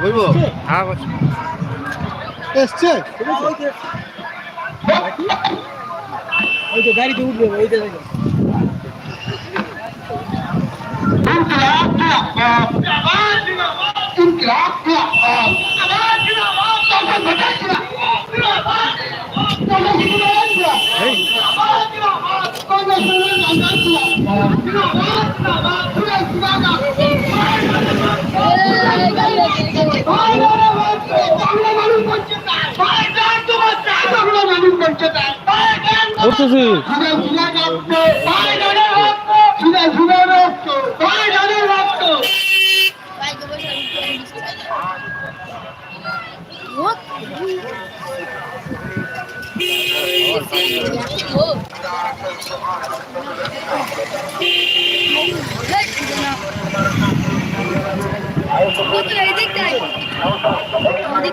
বলব হ্যাঁ এসছে? ওই তো গাড়িতে উঠবে ওই তো দেখো উঠতেছি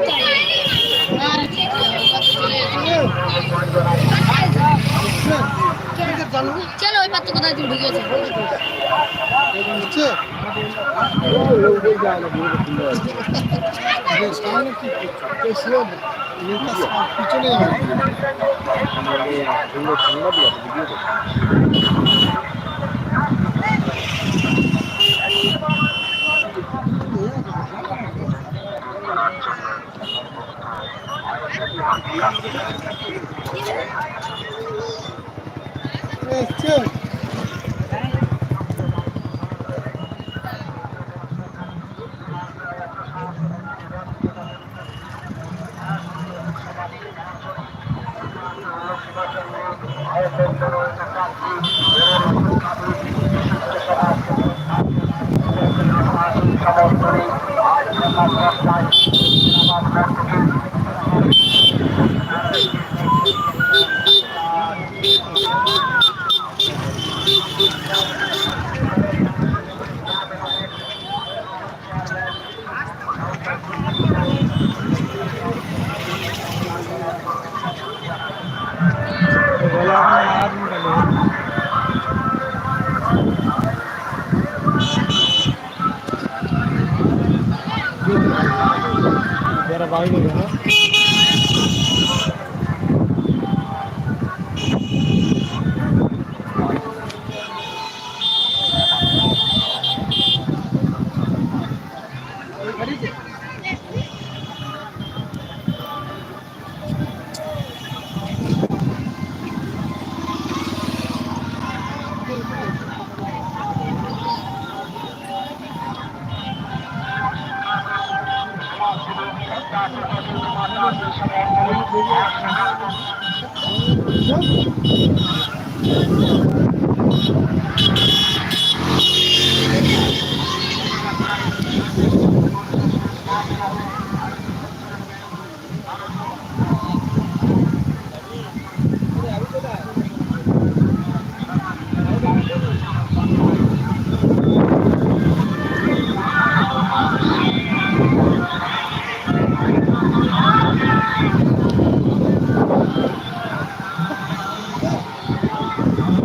চলো ওই পাত্র কোথায় তুই ঢুকেছে উঠছে সামনে কি করছ পিছনে যাবে এসছে Yeah.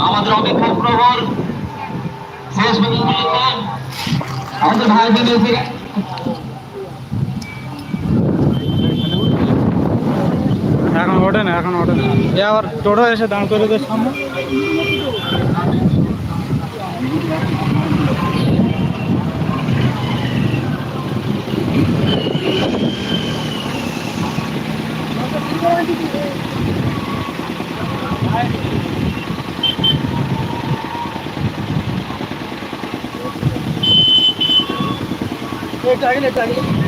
আমাদের অপেক্ষা প্রবল শেষ আমাদের ভাইদের এসে এখন ওঠে না, এখন ওঠে না। আবার টোটো এসে দাঁড় করে দেয় সামনে। একটু আগে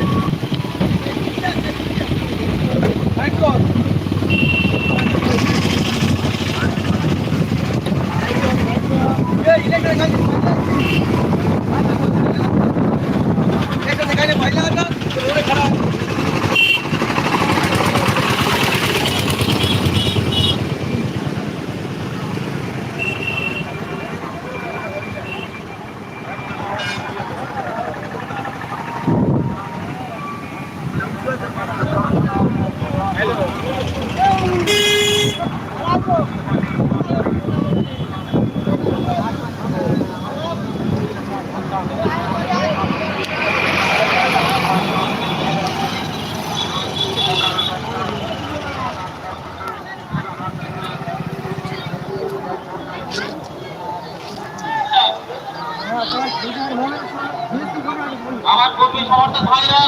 আমার কর্মী সমর্থক ভাইরা,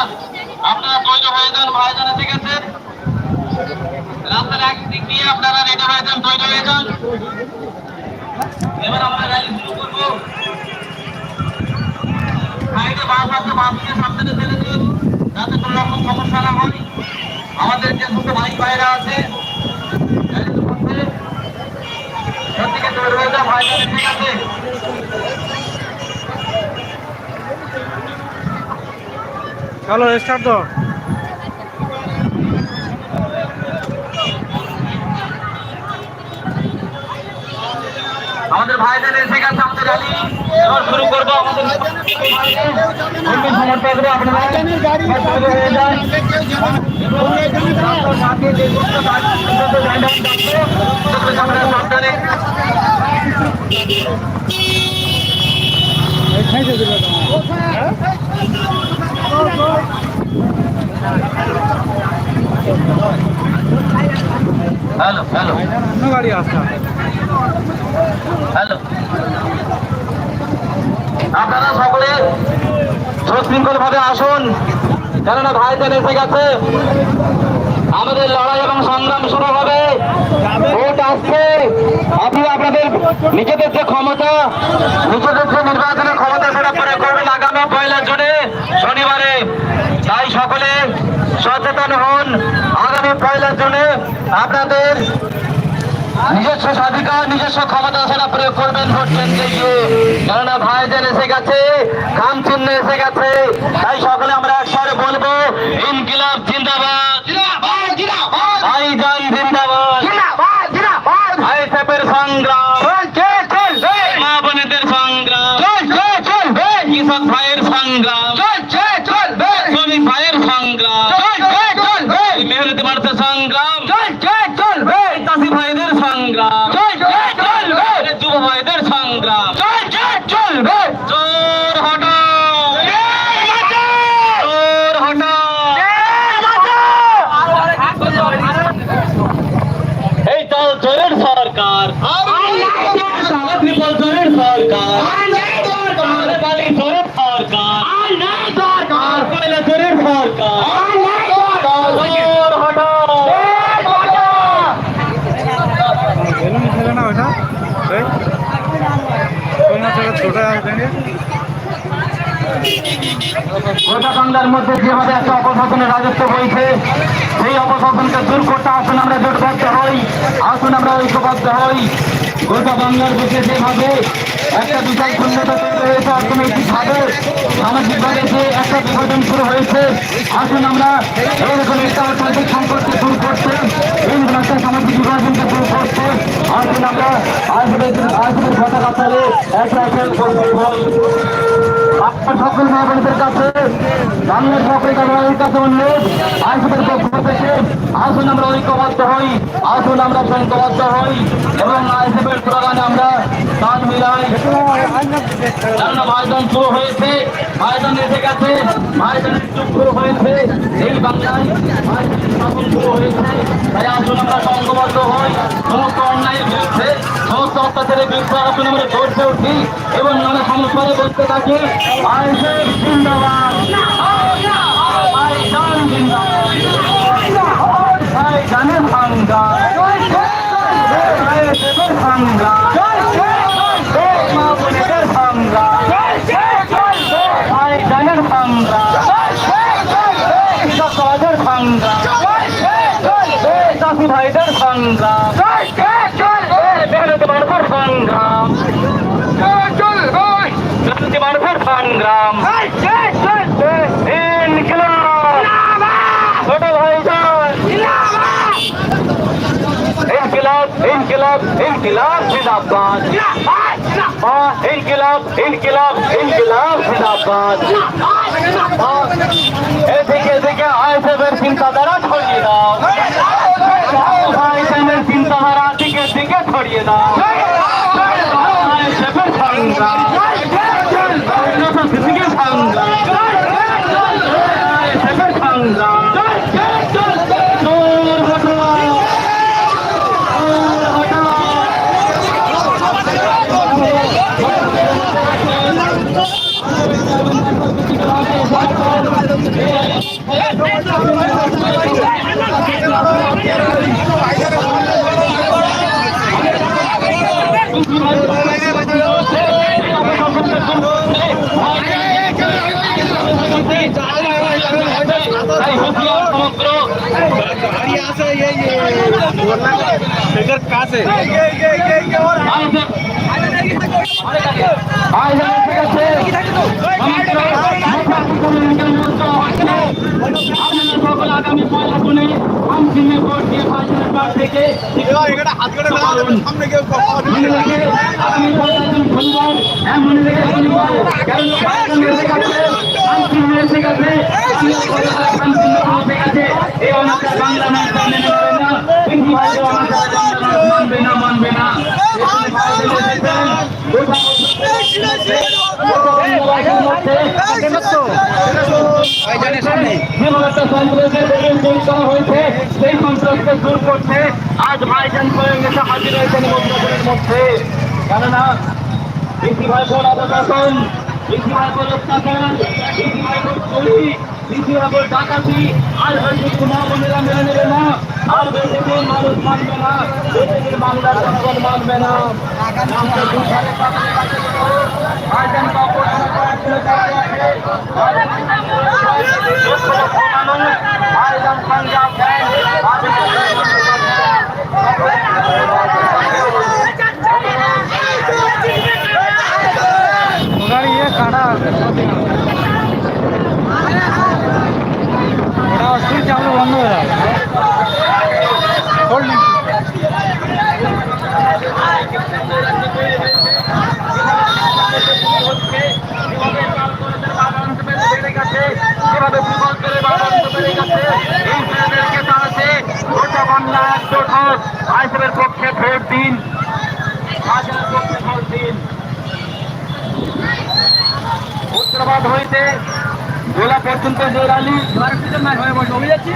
আপনারা তৈরি হয়ে যান ভাইজানে ঠিক আছে রাস্তার একদিক দিয়ে আপনারা রেডি হয়ে যান তৈরি হয়ে যান এবার আমরা র্যালি শুরু করব। সাইডে বাস আছে ফেলে দিন, যাতে কোনো রকম সমস্যা না আমাদের যে দুটো ভাই ভাইরা আছে সত্যিকে তৈরি হয়ে যান ভাইজানে ঠিক আছে চলো স্টার্ট দাও আমাদের ভাইদের এসে গেছে আমাদের র্যালি এবার শুরু করব আমাদের সমর্থকরা আপনারা হয়ে? সাবধানে হ্যালো হ্যালো গাড়ি আসছে হ্যালো আপনারা সকলে সুশৃঙ্খল ভাবে আসুন। কেননা ভাইদের এসে গেছে। আমাদের লড়াই এবং সংগ্রাম শুরু হবে। ভোট আসছে। আপনি আপনাদের নিজেদের যে ক্ষমতা, নিজেদের যে নির্বাচনের ক্ষমতা সেটা প্রয়োগ করবেন আগামী পয়লা জুনে। শনিবারে তাই সকলে সচেতন হন। আগামী পয়লা জুনে আপনাদের নিজস্ব স্বাধিকার, নিজস্ব ক্ষমতা সেটা প্রয়োগ করবেন ভোট কেন্দ্রে গিয়ে। কেননা ভাইজান এসে গেছে খাম চিহ্ন এসে গেছে, তাই সকলে আমরা গোটা মধ্যে যেভাবে একটা অপশাসনের রাজত্ব হয়েছে, সেই অপশাসনকে দূর করতে আসুন, আমরা জোটবদ্ধ হই, আসুন, আমরা ঐক্যবদ্ধ হই। গোটা বাংলার বুকে যেভাবে একটা বিশাল শূন্যতা তৈরি হয়েছে, অর্থনৈতিকভাবে, সামাজিকভাবে যে একটা বিভাজন শুরু হয়েছে, আসুন আমরা এইরকম একটা অর্থনৈতিক সংকটকে দূর করতে, এই একটা সামাজিক বিভাজনকে দূর করতে, আসুন আমরা আসবে আসবে পতাকা তলে একটা হই আপনার সকল মা বোনদের কাছে বাংলার সকল কাছে কাছে অনুরোধ আইসিদের পক্ষ থেকে আসুন আমরা ঐক্যবদ্ধ হই আসুন আমরা সংঘবদ্ধ হই এবং আইসিদের স্লোগানে আমরা কাজ মিলাই কেননা ময়দান শুরু হয়েছে ময়দান এসে গেছে ময়দানের যুগ শুরু হয়েছে এই বাংলায় শুরু হয়েছে আসুন আমরা উঠি এবং নানা সমস্যায় বলতে থাকি আইসেফ জিন্দাবাদ। সংগ্রাম মা বোনেদের সংগ্রাম আইসানের সংগ্রাম কৃষক ভাইদের সংগ্রাম মেহনতি মানুষের সংগ্রাম মেহনতি ইনকিলাব। ছোট ভাইজান ইনকিলাব। ইনকিলাব ইনকিলাব জিন্দাবাদ। হ্যাঁ, ইনকিলাব ইনকিলাব ইনকিলাব জিন্দাবাদ। হ্যাঁ, এদিকে এদিকে আইসেফের চিন্তাধারা ছড়িয়ে দাও। আইসেফের চিন্তাধারা দিকে দিকে ছড়িয়ে দাও। আইসেফের সংগ্রাম দিকে সংগ্রাম আইসেফের সংগ্রাম দূর হটো দূর হটো ভাইজান এদের কাছে আয়োজন এসে গেছে সমগ্র মুখ্যমন্ত্রী মুক্ত হচ্ছে আপনারা সকল আগামী পয়লা জুন অনাচার বাংলা মানবে না মানবে না হয়েছে সেই সন্ত্রাসকে দূর করতে আজ ভাইজান করে গেছে হাজির হয়েছেন মন্ত্রণের মধ্যে কেননা অত্যাচার বেশি ভাই বোন ডাকাতি আর বেশি মা বোনেরা মেনে নেবে না আর বেশি মানুষ মানবে না বেশি বাংলার জনগণ মানবে না। পাশে করব। ভাইজানকে অপসারণ করার জন্য দাঁড়িয়ে আছে। ভাইজান ভাইজান পাঞ্জাব ব্যাংক গাড়ি ইয়ে কাটা আছে ওটা স্কুল চালু বন্ধ হয়ে যাবে হোল্ডিং যেভাবে ভূগর্ভের বাড়ান্ত বেড়ে গেছে এই ছেলেদেরকে তাড়াতে গোটা বাংলা একজোট হোক আইসবের পক্ষে ভোট দিন ভাজনের পক্ষে ভোট দিন উত্তরবাদ হইতে গোলা পর্যন্ত যে রালি সেই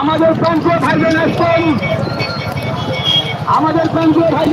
আমাদের প্রান্তীয় ভাইবেন আমাদের প্রান্তীয় ভাইজান